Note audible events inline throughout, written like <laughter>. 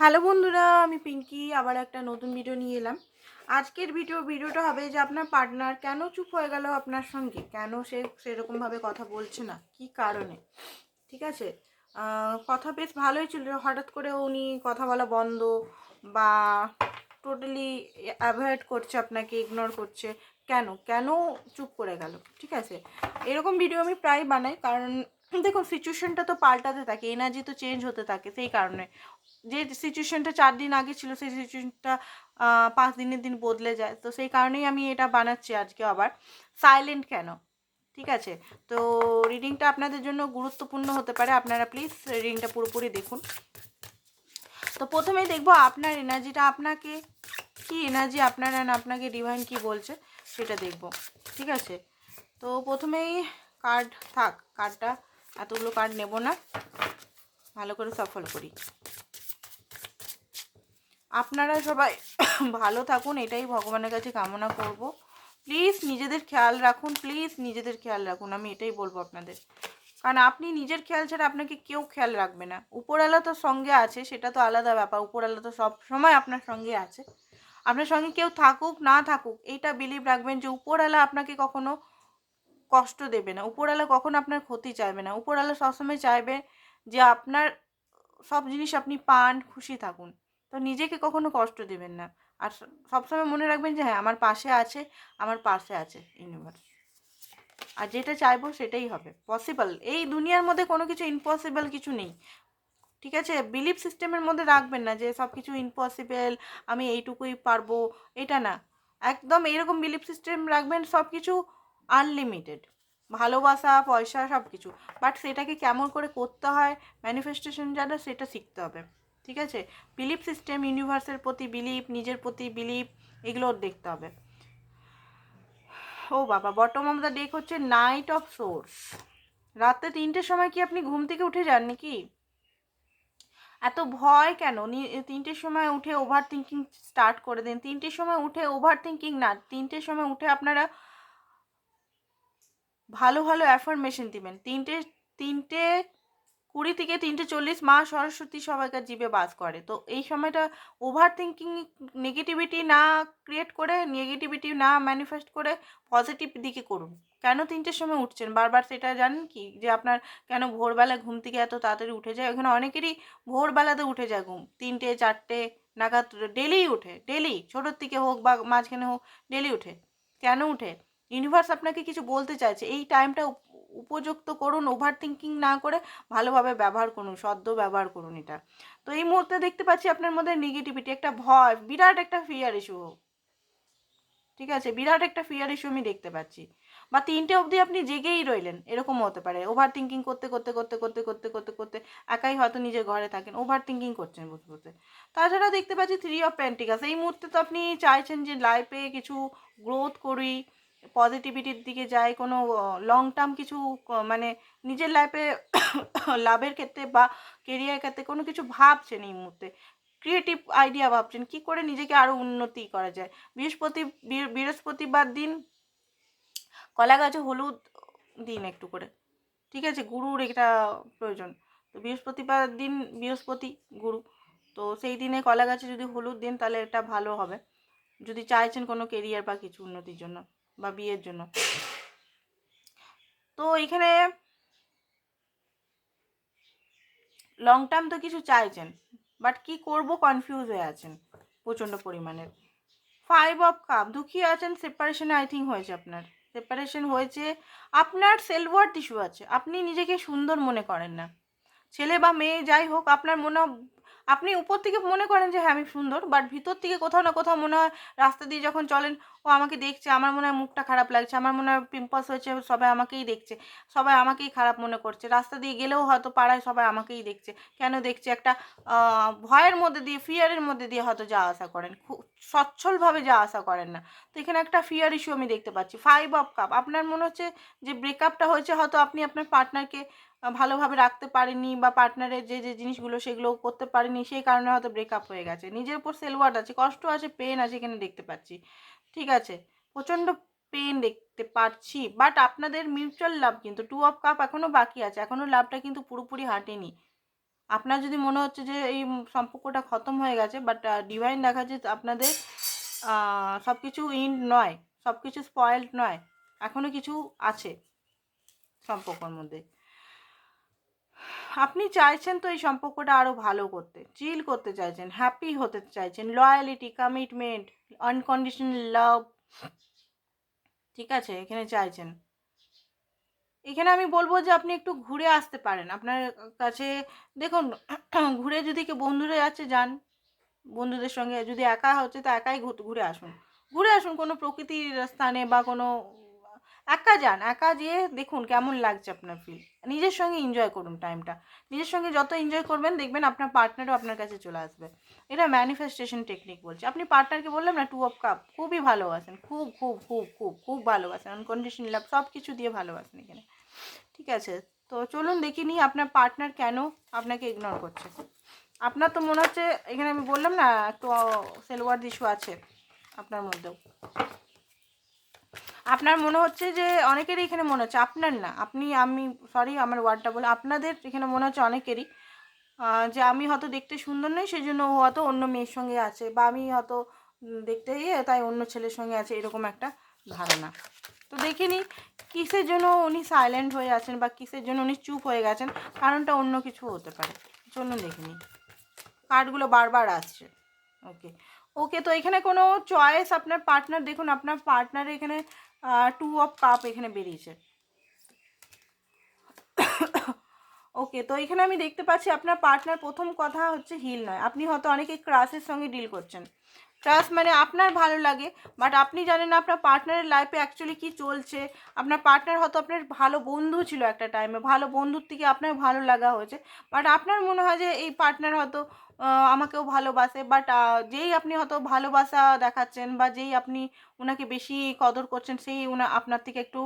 Hello বন্ধুরা, আমি পিঙ্কি, আবার একটা নতুন ভিডিও নিয়ে এলাম। আজকের ভিডিও ভিডিওটা হবে যে আপনার পার্টনার কেন চুপ হয়ে গেল আপনার সঙ্গে? কেন সে সেরকমভাবে কথা বলছে না? কি কারণে? ঠিক আছে? কথা বেশ ভালোই ছিল হঠাৎ করে উনি কথা বলা বন্ধ বা টোটালি অ্যাভয়েড করছে আপনাকে ইগনোর করছে, কেন? কেন চুপ করে গেল? ঠিক আছে? এরকম ভিডিও আমি প্রায় বানাই, কারণ দেখুন সিচুয়েশনটা তো পাল্টাতে থাকে এনার্জি তো চেঞ্জ হতে থাকে সেই কারণে। যে সিচুয়েশনটা চার দিন আগে ছিল, সেই সিচুয়েশনটা পাঁচ দিনের দিন বদলে যায়। তো সেই কারণেই আমি এটা বানাচ্ছি আজকে আবার। সাইলেন্ট কেন? ঠিক আছে? তো রিডিংটা আপনাদের জন্য গুরুত্বপূর্ণ হতে পারে। আপনারা প্লিজ রিডিংটা পুরোপুরি দেখুন। তো প্রথমেই দেখব আপনার এনার্জিটা আপনাকে, কি এনার্জি আপনার অ্যান্ড আপনাকে ডিভাইন কি বলছে সেটা দেখব। ঠিক আছে? তো প্রথমেই কার্ড থাক কার্ডটা এতগুলো কার্ড নেব না। ভালো করে সফল করি। আপনারা সবাই ভালো থাকুন, এটাই ভগবানের কাছে কামনা করব। প্লিজ নিজেদের খেয়াল রাখুন প্লিজ নিজেদের খেয়াল রাখুন, আমি এটাই বলব আপনাদের। কারণ আপনি নিজের খেয়াল ছাড়া আপনাকে কেউ খেয়াল রাখবে না। উপরওয়ালা তো সঙ্গে আছে, সেটা তো আলাদা ব্যাপার। উপরওয়ালা তো সব সময় আপনার সঙ্গে আছে। আপনার সঙ্গে কেউ থাকুক, না থাকুক এইটা বিলিভ রাখবেন যে উপরওয়ালা আপনাকে কখনো কষ্ট দেবে না। উপরওয়ালা কখনো আপনার ক্ষতি চাইবে না। উপরওয়ালা সবসময় চাইবে যে আপনার সব জিনিস আপনি পান, খুশি থাকুন। তো নিজেকে কখনো কষ্ট দেবেন না। আর সবসময় মনে রাখবেন যে হ্যাঁ আমার পাশে আছে, আমার পাশে আছে ইউনিভার্স আর যেটা চাইব সেটাই হবে। পসিবল এই দুনিয়ার মধ্যে কোনো কিছু ইম্পসিবল কিছু নেই। ঠিক আছে? বিলিভ সিস্টেমের মধ্যে রাখবেন না যে সব কিছু ইম্পসিবল আমি এইটুকুই পারব। এটা না। একদম এরকম বিলিভ সিস্টেম রাখবেন সব কিছু আনলিমিটেড ভালোবাসা, পয়সা সব কিছু বাট সেটাকে কেমন করে করতে হয় ম্যানিফেস্টেশন জানা সেটা শিখতে হবে। ঠিক আছে? বিলিভ সিস্টেম ইউনিভার্সের প্রতি বিলিভ নিজের প্রতি বিলিভ এগুলো দেখতে হবে। ও বাবা বটম অফ দ্য ডেক হচ্ছে নাইট অফ সোর্স রাতে তিনটের সময় কি আপনি ঘুম থেকে উঠে যান নাকি? এত ভয় কেন? তিনটের সময় উঠে ওভার থিঙ্কিং স্টার্ট করে দিন। তিনটের সময় উঠে ওভার থিঙ্কিং না, তিনটের সময় উঠে আপনারা ভালো ভালো অ্যাফার্মেশন দিবেন। তিনটে তিনটে কুড়ি থেকে তিনটে চল্লিশ মা সরস্বতী সবাইকার জীবে বাস করে। তো এই সময়টা ওভার থিঙ্কিং নেগেটিভিটি না ক্রিয়েট করে নেগেটিভিটি না ম্যানিফেস্ট করে পজিটিভ দিকে করুন। কেন তিনটের সময় উঠছেন? বারবার সেটা জানেন কি? যে আপনার কেন ভোরবেলা ঘুম থেকে এত তাড়াতাড়ি উঠে যায়? ওখানে অনেকেরই ভোরবেলাতে উঠে যায় ঘুম। তিনটে, চারটে নাগাদ ডেলি উঠে। ডেলি ছোটোর থেকে হোক বা মাঝখানে হোক ডেলি উঠে। কেন উঠে? ইউনিভার্স আপনাকে কিছু বলতে চাইছে, এই টাইমটা উপ- উপযুক্ত করুন ওভার থিঙ্কিং না করে ভালোভাবে ব্যবহার করুন, সদ্য ব্যবহার করুন এটা। তো এই মুহূর্তে দেখতে পাচ্ছি আপনার মধ্যে নেগেটিভিটি একটা ভয়, বিরাট একটা ফিয়ার ইস্যু ঠিক আছে? বিরাট একটা ফিয়ার ইস্যু আমি দেখতে পাচ্ছি। বা তিনটে অবধি আপনি জেগেই রইলেন, এরকম হতে পারে। ওভার থিঙ্কিং করতে করতে করতে করতে করতে করতে করতে একাই হয়তো নিজের ঘরে থাকেন ওভার থিঙ্কিং করছেন বসে বসে। তাছাড়া দেখতে পাচ্ছি থ্রি অফ প্যান্টিকাস এই মুহূর্তে তো আপনি চাইছেন যে লাইফে কিছু গ্রোথ করি পজিটিভিটির দিকে যায়, কোনো লং টার্ম কিছু মানে নিজের লাইফে <coughs> লাভের ক্ষেত্রে বা কেরিয়ার ক্ষেত্রে কোনো কিছু ভাবছেন এই মুহূর্তে? ক্রিয়েটিভ আইডিয়া ভাবছেন, কি করে নিজেকে আরও উন্নতি করা যায়? বৃহস্পতি বৃহস্পতিবার দিন, কলা গাছে, হলুদ দিন একটু করে। ঠিক আছে? গুরুর এটা প্রয়োজন। তো বৃহস্পতিবার দিন বৃহস্পতি, গুরু। তো সেই দিনে কলা গাছে যদি হলুদ দিন, তাহলে এটা ভালো হবে। যদি চাইছেন কোনো কেরিয়ার বা কিছু উন্নতির জন্য। বা বিয়ের জন্য। তো এখানে লং টার্ম তো কিছু চাইছেন বাট কি করব কনফিউজ হয়ে আছেন প্রচণ্ড পরিমাণের ফাইভ অফ কাপ দুঃখী আছেন সেপারেশনে আই থিঙ্ক হয়েছে আপনার। সেপারেশন হয়েছে, আপনার সেলওয়ার্থ ইস্যু আছে। আপনি নিজেকে সুন্দর মনে করেন না। ছেলে বা মেয়ে যাই হোক, আপনার মনে আপনি উপর থেকে মনে করেন যে হ্যাঁ আমি সুন্দর। বাট ভিতর থেকে কোথাও না কোথাও মনে হয় রাস্তা দিয়ে যখন চলেন, ও আমাকে দেখছে, আমার মনে হয় মুখটা খারাপ লাগছে, আমার মনে হয় পিম্পলস হয়েছে, সবাই আমাকেই দেখছে, সবাই আমাকেই খারাপ মনে করছে। রাস্তা দিয়ে গেলেও হয়তো পাড়ায় সবাই আমাকেই দেখছে। কেন দেখছে? একটা ভয়ের মধ্যে দিয়ে ফিয়ারের মধ্যে দিয়ে হয়তো যাওয়া আসা করেন। খুব সচ্ছলভাবে যাওয়া আসা করেন না। তো এখানে একটা ফিয়ার ইস্যু আমি দেখতে পাচ্ছি। ফাইভ অফ কাপ আপনার মনে হচ্ছে যে ব্রেকআপটা হয়েছে, হয়তো আপনি আপনার পার্টনারকে ভালোভাবে রাখতে পারেননি বা পার্টনারের যে যে জিনিসগুলো সেগুলো করতে পারেনি, সেই কারণে হয়তো ব্রেকআপ হয়ে গেছে। নিজের উপর সেলওয়ার্ড আছে, কষ্ট আছে পেন আছে এখানে দেখতে পাচ্ছি। ঠিক আছে, প্রচণ্ড পেন দেখতে পাচ্ছি বাট আপনাদের মিউচুয়াল লাভ কিন্তু টু অফ কাপ এখনও বাকি আছে এখনও লাভটা কিন্তু পুরোপুরি হাঁটেনি। আপনার যদি মনে হচ্ছে যে এই সম্পর্কটা খতম হয়ে গেছে বাট ডিভাইন দেখা যে আপনাদের সব কিছু ইন নয় সব কিছু স্পয়েলড নয় এখনও কিছু আছে সম্পর্কর মধ্যে। আপনি চাইছেন তো এই সম্পর্কটা আরও ভালো করতে চিল করতে চাইছেন হ্যাপি হতে চাইছেন লয়ালিটি কমিটমেন্ট আনকন্ডিশনাল লাভ ঠিক আছে, এখানে চাইছেন। এখানে আমি বলব যে আপনি একটু ঘুরে আসতে পারেন, আপনার কাছে, দেখুন, <clears throat> ঘুরে যদি কেউ বন্ধুরা যাচ্ছে, যান, বন্ধুদের সঙ্গে যদি একা হচ্ছে, তো একাই ঘুরে আসুন। ঘুরে আসুন, কোনো প্রকৃতির স্থানে বা কোনো একা যান, একা যেয়ে দেখুন কেমন লাগছে আপনার ফিল নিজের সঙ্গে এনজয় করুন টাইমটা নিজের সঙ্গে যত এনজয় করবেন, দেখবেন আপনার পার্টনারও আপনার কাছে চলে আসবে। এটা ম্যানিফেস্টেশন টেকনিক বলছে। আপনি পার্টনারকে বললাম না টু অফ কাপ খুবই ভালোবাসেন, খুব খুব খুব খুব খুব ভালোবাসেন। আনকন্ডিশন লাভ সব কিছু দিয়ে ভালোবাসেন এখানে। ঠিক আছে? তো চলুন দেখি নিই আপনার পার্টনার কেন আপনাকে ইগনোর করছে। আপনার তো মনে হচ্ছে, এখানে আমি বললাম না, একটু সেলওয়ার ইস্যু আছে আপনার মধ্যেও। আপনার মনে হচ্ছে যে অনেকেরই এখানে মনে হচ্ছে, আপনার না, আপনি, আমি সরি আমার ওয়ার্ডটা বলে, আপনাদের এখানে মনে হচ্ছে অনেকেরই যে আমি হয়তো দেখতে সুন্দর নই সেই জন্য ও হয়তো অন্য মেয়ের সঙ্গে আছে, বা আমি হয়তো দেখতে ইয়ে তাই অন্য ছেলের সঙ্গে আছে, এরকম একটা ধারণা। তো দেখে নিই কিসের জন্য উনি সাইলেন্ট হয়ে আছেন, বা কিসের জন্য উনি চুপ হয়ে গেছেন, কারণটা অন্য কিছু হতে পারে। চলুন দেখে নিই কার্ডগুলো বারবার আসছে। ওকে ওকে তো এখানে কোনো চয়েস আপনার পার্টনার দেখুন, আপনার পার্টনার এখানে টু অফ কাপ এখানে বেরিয়েছে। ওকে তো এখানে আমি দেখতে পাচ্ছি আপনার পার্টনার প্রথম কথা হচ্ছে হিল নয়। আপনি হয়তো অনেকে ক্রাসের সঙ্গে ডিল করছেন। ক্রাস মানে আপনার ভালো লাগে বাট আপনি জানেন আপনার পার্টনারের লাইফে অ্যাকচুয়ালি কী চলছে। আপনার পার্টনার হয়তো আপনার ভালো বন্ধু ছিল একটা টাইমে ভালো বন্ধুর থেকে আপনার ভালো লাগা হয়েছে বাট আপনার মনে হয় যে এই পার্টনার হয়তো আমাকেও ভালোবাসে বাট যেই আপনি হয়তো ভালোবাসা দেখাচ্ছেন বা যেই আপনি ওনাকে বেশি কদর করছেন, সেই উনা আপনার থেকে একটু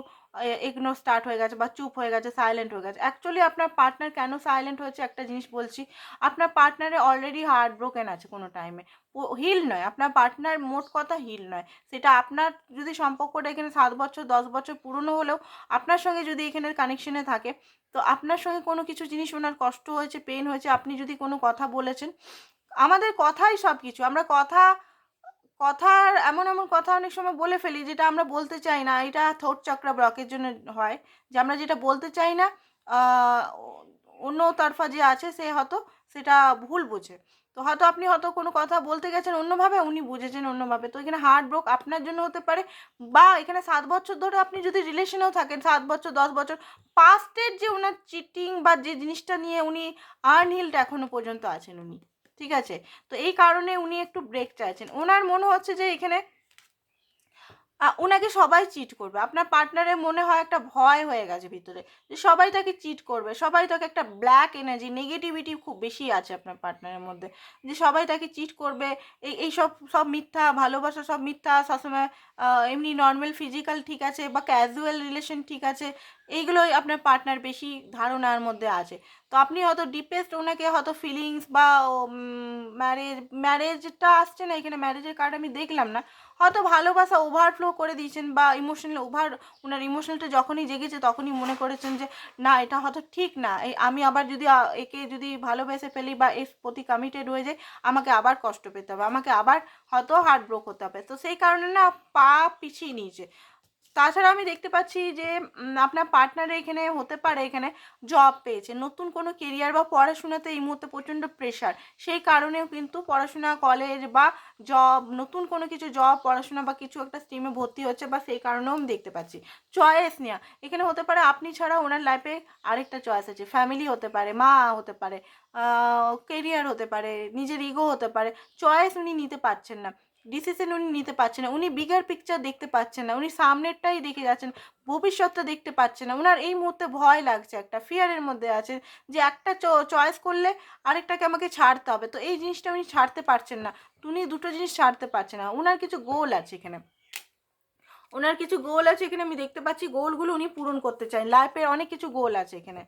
ইগনোর স্টার্ট হয়ে গেছে বা চুপ হয়ে গেছে সাইলেন্ট হয়ে গেছে। অ্যাকচুয়ালি আপনার পার্টনার কেন সাইলেন্ট হয়েছে একটা জিনিস বলছি। আপনার পার্টনারে অলরেডি হার্ট ব্রোকেন আছে কোনো টাইমে হিল নয়। আপনার পার্টনার মোট কথা হিল নয়। সেটা আপনার যদি সম্পর্কটা এখানে সাত বছর, দশ বছর পুরনো হলেও আপনার সঙ্গে যদি এখানে কানেকশনে থাকে, তো আপনার সঙ্গে কোনো কিছু জিনিস ওনার কষ্ট হয়েছে পেন হয়েছে, আপনি যদি কোনো কথা বলেছেন, আমাদের কথাই সব কিছু আমরা কথা কথার এমন এমন কথা অনেক সময় বলে ফেলি যেটা আমরা বলতে চাই না। এটা থোট চক্রা ব্লকের জন্য হয়। যে আমরা যেটা বলতে চাই না অন্য তরফা যে আছে সে হয়তো সেটা ভুল বোঝে। তো হয়তো আপনি হয়তো কোনো কথা বলতে গেছেন অন্যভাবে, উনি বুঝেছেন অন্যভাবে। তো এখানে হার্ট ব্রোক আপনার জন্য হতে পারে বা এখানে সাত বছর ধরে আপনি যদি রিলেশনেও থাকেন, সাত বছর, দশ বছর পাস্টের যে ওনার চিটিং বা যে জিনিসটা নিয়ে উনি আনহিল্ড এখনও পর্যন্ত আছেন উনি। ঠিক আছে? তো এই কারণে উনি একটু ব্রেক চাইছেন। ওনার মনে হচ্ছে যে এখানে ওনাকে সবাই চিট করবে। আপনার পার্টনারের মনে হয় একটা ভয় হয়ে গেছে ভিতরে, যে সবাই তাকে চিট করবে, সবাই তাকে একটা ব্ল্যাক এনার্জি নেগেটিভিটি খুব বেশি আছে আপনার পার্টনারের মধ্যে, যে সবাই তাকে চিট করবে, এই এই সব সব মিথ্যা, ভালোবাসা সব মিথ্যা, সবসময় এমনি নর্মাল ফিজিক্যাল ঠিক আছে বা ক্যাজুয়াল রিলেশন ঠিক আছে এইগুলোই আপনার পার্টনার বেশি ধারণার মধ্যে আছে। তো আপনি হয়তো ডিপেস্ট ওনাকে হয়তো ফিলিংস বা ম্যারেজ ম্যারেজটা আসছে না, এখানে ম্যারেজের কার্ড আমি দেখলাম না। হয়তো ভালোবাসা ওভারফ্লো করে দিয়েছেন বা ইমোশনাল ওভার ওনার ইমোশনালটা যখনই জেগেছে তখনই মনে করেছেন যে, না, এটা হয়তো ঠিক না। আমি আবার যদি একে যদি ভালোবেসে ফেলি বা এর প্রতি কমিটেড হয়ে যাই আমাকে আবার কষ্ট পেতে হবে। আমাকে আবার হয়তো হার্ট ব্রোক হতে হবে। তো সেই কারণে না পা পিছিয়ে নিয়েছে। তাছাড়া আমি দেখতে পাচ্ছি যে আপনার পার্টনার এখানে হতে পারে, এখানে জব পেয়েছে। নতুন কোনো কেরিয়ার বা পড়াশোনাতে এই মুহূর্তে প্রচণ্ড প্রেশার সেই কারণেও কিন্তু পড়াশোনা কলেজ বা জব নতুন কোনো কিছু জব পড়াশোনা বা কিছু একটা স্ট্রিমে ভর্তি হচ্ছে বা সেই কারণেও আমি দেখতে পাচ্ছি। চয়েস নেওয়া এখানে হতে পারে, আপনি ছাড়া ওনার লাইফে আরেকটা চয়েস আছে। ফ্যামিলি হতে পারে, মা হতে পারে কেরিয়ার হতে পারে, নিজের ইগো হতে পারে। চয়েস উনি নিতে পারছেন না। ডিসিশন উনি নিতে পারছেন না, উনি বিগার পিকচার দেখতে পাচ্ছেন না, উনি সামনেরটাই দেখে যাচ্ছেন, ভবিষ্যৎটা দেখতে পাচ্ছেন না ওনার এই মুহূর্তে ভয় লাগছে একটা ফিয়ারের মধ্যে আছে যে একটা চয়েস করলে আরেকটাকে আমাকে ছাড়তে হবে, তো এই জিনিসটা উনি ছাড়তে পারছেন না, উনি দুটো জিনিস ছাড়তে পারছেন না ওনার কিছু গোল আছে এখানে। ওনার কিছু গোল আছে এখানে, আমি দেখতে পাচ্ছি গোলগুলো উনি পূরণ করতে চান লাইফের অনেক কিছু গোল আছে এখানে।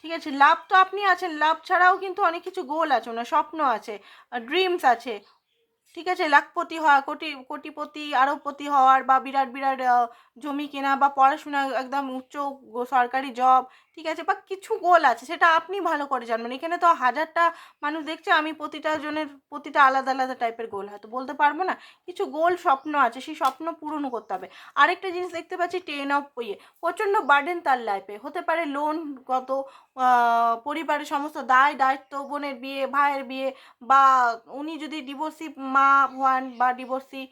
ঠিক আছে, লাভ তো আপনি আছেন, লাভ ছাড়াও কিন্তু অনেক কিছু গোল আছে ওনার স্বপ্ন আছে ড্রিমস আছে ঠিক আছে লাখপতি হওয়া কোটি কোটিপতি আরবপতি হওয়ার বা বিরাট বিরাট জমি কেনা বা পড়াশোনা একদম উচ্চ সরকারি জব ঠিক আছে বা কিছু গোল আছে সেটা আপনি ভালো করে জানবেন। এখানে তো হাজারটা মানুষ দেখছে আমি প্রতিটা জনের প্রতিটা আলাদা আলাদা টাইপের গোল হয়তো বলতে পারব না। কিছু গোল স্বপ্ন আছে সেই স্বপ্ন পূরণ করতে হবে। আরেকটা জিনিস দেখতে পাচ্ছি টেন অফ ইয়ে প্রচণ্ড বার্ডেন তার লাইফে হতে পারে লোন আহ, পরিবারের সমস্ত দায় দায়িত্ব বোনের বিয়ে ভাইয়ের বিয়ে বা উনি যদি ডিভোর্সি মা হন বা ডিভোর্সি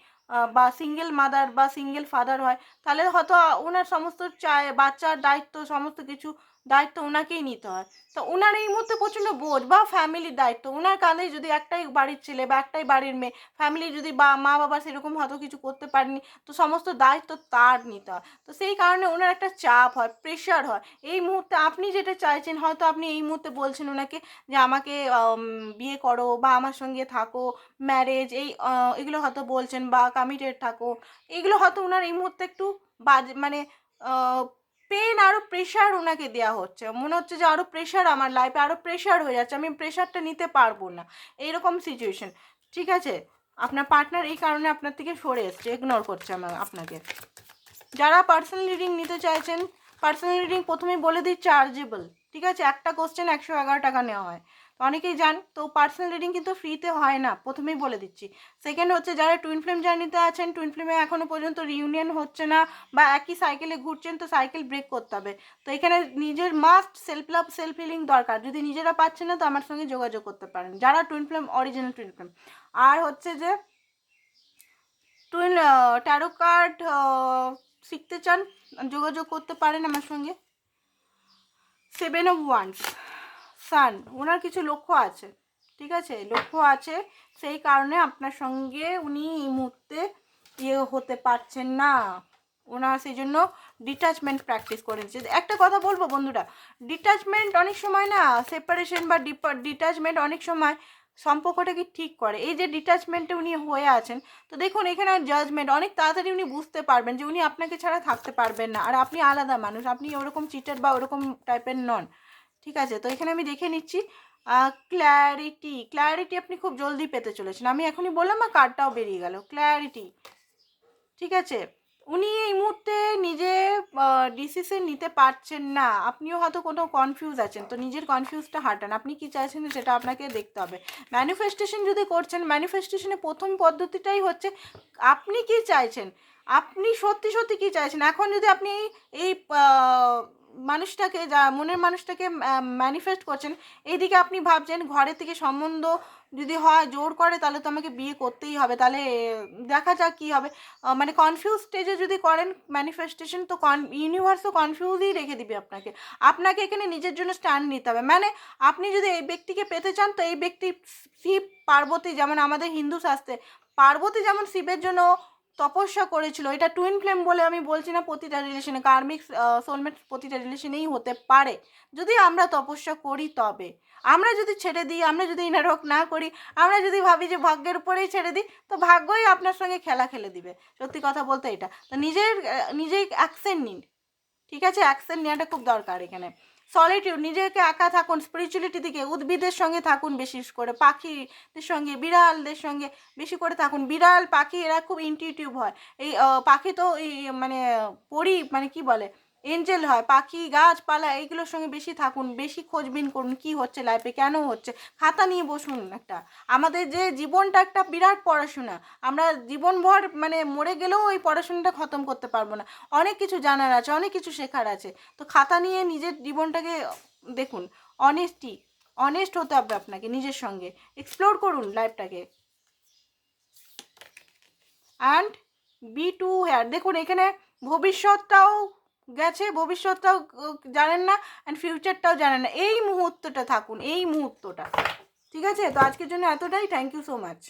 বা সিঙ্গেল মাদার বা সিঙ্গেল ফাদার হয়, তাহলে হয়তো ওনার সমস্ত চায়, বাচ্চার দায়িত্ব, সমস্ত কিছু দায়িত্ব ওনাকেই নিতে হয়। তো ওনার এই মুহূর্তে প্রচণ্ড বোঝ বা ফ্যামিলির দায়িত্ব। ওনার কাঁধে যদি একটাই বাড়ির ছেলে বা একটাই বাড়ির মেয়ে ফ্যামিলি যদি বা মা বাবা সেরকম হয়তো কিছু করতে পারেনি, তো সমস্ত দায়িত্ব তার নিতে হয়। তো সেই কারণে ওনার একটা চাপ হয় প্রেশার হয়। এই মুহূর্তে আপনি যেটা চাইছেন, হয়তো আপনি এই মুহূর্তে বলছেন ওনাকে যে, আমাকে বিয়ে করো বা আমার সঙ্গে থাকো ম্যারেজ এই এগুলো হয়তো বলছেন বা কমিটেড থাকো এগুলো হয়তো ওনার এই মুহূর্তে একটু বাজে মানে পেন আরও প্রেশার ওনাকে দেওয়া হচ্ছে। মনে হচ্ছে যে আরও প্রেশার আমার লাইফে আরও প্রেশার হয়ে যাচ্ছে। আমি প্রেশারটা নিতে পারব না। এইরকম সিচুয়েশন ঠিক আছে? আপনার পার্টনার এই কারণে আপনার থেকে সরে এসছে। ইগনোর করছে আমার আপনাকে। যারা পার্সোনাল রিডিং নিতে চাইছেন পার্সোনাল রিডিং প্রথমেই বলে দিই চার্জেবল ঠিক আছে? একটা কোশ্চেন একশো এগারো টাকা নেওয়া হয়। তো অনেকেই জান, তো পার্সোনাল রিডিং কিন্তু ফ্রিতে হয় না, প্রথমেই বলে দিচ্ছি। সেকেন্ড হচ্ছে যারা টুইন ফ্লেম জার্নিতে আছেন টুইন ফ্লেমে এখনও পর্যন্ত রিউনিয়ন হচ্ছে না বা একই সাইকেলে ঘুরছেন, তো সাইকেল ব্রেক করতে হবে। তো এখানে নিজের must self love self healing দরকার। যদি নিজেরা পাচ্ছেন না, তো আমার সঙ্গে যোগাযোগ করতে পারেন। যারা twin flame original twin flame আর হচ্ছে যে টুইন ট্যারো কার্ড শিখতে চান, যোগাযোগ করতে পারেন আমার সঙ্গে। সেভেন অফ ওয়ান্স সান ওনার কিছু লক্ষ্য আছে, ঠিক আছে? লক্ষ্য আছে, সেই কারণে আপনার সঙ্গে উনি এই মুহূর্তে ইয়ে হতে পারছেন না। ওনার সেই জন্য ডিটাচমেন্ট প্র্যাকটিস করে দিচ্ছে একটা কথা বলব বন্ধুরা ডিটাচমেন্ট অনেক সময় না সেপারেশন বা ডিটাচমেন্ট অনেক সময় সম্পর্কটাকে ঠিক করে? এই যে ডিটাচমেন্টে উনি হয়ে আছেন, তো দেখুন এখানে জাজমেন্ট অনেক তাড়াতাড়ি উনি বুঝতে পারবেন যে উনি আপনাকে ছাড়া থাকতে পারবেন না। আর আপনি আলাদা মানুষ, আপনি ওরকম চিটার বা ওরকম টাইপের নন, ঠিক আছে? তো এখানে আমি দেখে নিচ্ছি ক্ল্যারিটি ক্ল্যারিটি আপনি খুব জলদি পেতে চলেছেন। আমি এখনই বললাম আর কার্ডটাও বেরিয়ে গেল ক্ল্যারিটি ঠিক আছে? উনি এই মুহূর্তে নিজে ডিসিশন নিতে পারছেন না। আপনিও হয়তো কোনো কনফিউজ আছেন, তো নিজের কনফিউজটা হাঁটান। আপনি কি চাইছেন সেটা আপনাকে দেখতে হবে। ম্যানিফেস্টেশন যদি করছেন ম্যানিফেস্টেশনে প্রথম পদ্ধতিটাই হচ্ছে, আপনি কি চাইছেন? আপনি সত্যি সত্যি কি চাইছেন? এখন যদি আপনি এই মানুষটাকে, যা মনের মানুষটাকে ম্যানিফেস্ট করছেন, এইদিকে আপনি ভাবছেন ঘরের থেকে সম্বন্ধ যদি হয়, জোর করে, তাহলে তো আমাকে বিয়ে করতেই হবে। তাহলে দেখা যাক কী হবে। মানে কনফিউজ স্টেজে যদি করেন ম্যানিফেস্টেশন তো কন ইউনিভার্সও কনফিউজই রেখে দিবে আপনাকে। আপনাকে এখানে নিজের জন্য স্ট্যান্ড নিতে হবে। মানে আপনি যদি এই ব্যক্তিকে পেতে চান, তো এই ব্যক্তি শিব, পার্বতী যেমন আমাদের হিন্দু শাস্ত্রে, পার্বতী যেমন শিবের জন্য তপস্যা করেছিল। এটা টুইন ফ্লেম বলে আমি বলছি না প্রতিটা রিলেশনে কার্মিক সোলমেট প্রতিটা রিলেশনেই হতে পারে। যদি আমরা তপস্যা করি তবে। আমরা যদি ছেড়ে দিই, আমরা যদি ইনারক না করি, আমরা যদি ভাবি যে ভাগ্যের উপরেই ছেড়ে দিই, তো ভাগ্যই আপনার সঙ্গে খেলা খেলে দিবে। সত্যি কথা বলতে এটা। তো নিজের নিজেই অ্যাকশন নিন। ঠিক আছে? অ্যাকশন নেওয়াটা খুব দরকার এখানে। সলিটিউড নিজেকে একা থাকুন স্পিরিচুয়ালিটি দিকে, উদ্ভিদের সঙ্গে থাকুন বেশি করে, পাখিদের সঙ্গে, বিড়ালদের সঙ্গে বেশি করে থাকুন। বিড়াল, পাখি, এরা খুব ইনটিউটিভ হয়। এই পাখি তো এই মানে পরি মানে কি বলে? এঞ্জেল হয়, পাখি, গাছপালা, এইগুলোর সঙ্গে বেশি থাকুন, বেশি খোঁজবিন করুন কি হচ্ছে লাইফে কেন হচ্ছে। খাতা নিয়ে বসুন একটা। আমাদের যে জীবনটা একটা বিরাট পড়াশোনা। আমরা জীবনভর মানে মরে গেলেও ওই পড়াশোনাটা খতম করতে পারব না। অনেক কিছু জানার আছে, অনেক কিছু শেখার আছে। তো খাতা নিয়ে নিজের জীবনটাকে দেখুন অনেস্টি অনেস্ট হতে হবে আপনাকে নিজের সঙ্গে। এক্সপ্লোর করুন লাইফটাকে অ্যান্ড বি টু হেয়ার দেখুন, এখানে ভবিষ্যৎটাও গেছে, ভবিষ্যৎটাও জানেন না অ্যান্ড ফিউচারটাও জানেন না। এই মুহূর্তটা থাকুন, এই মুহূর্তটা। ঠিক আছে? তো আজকের জন্য এতটাই। Thank you so much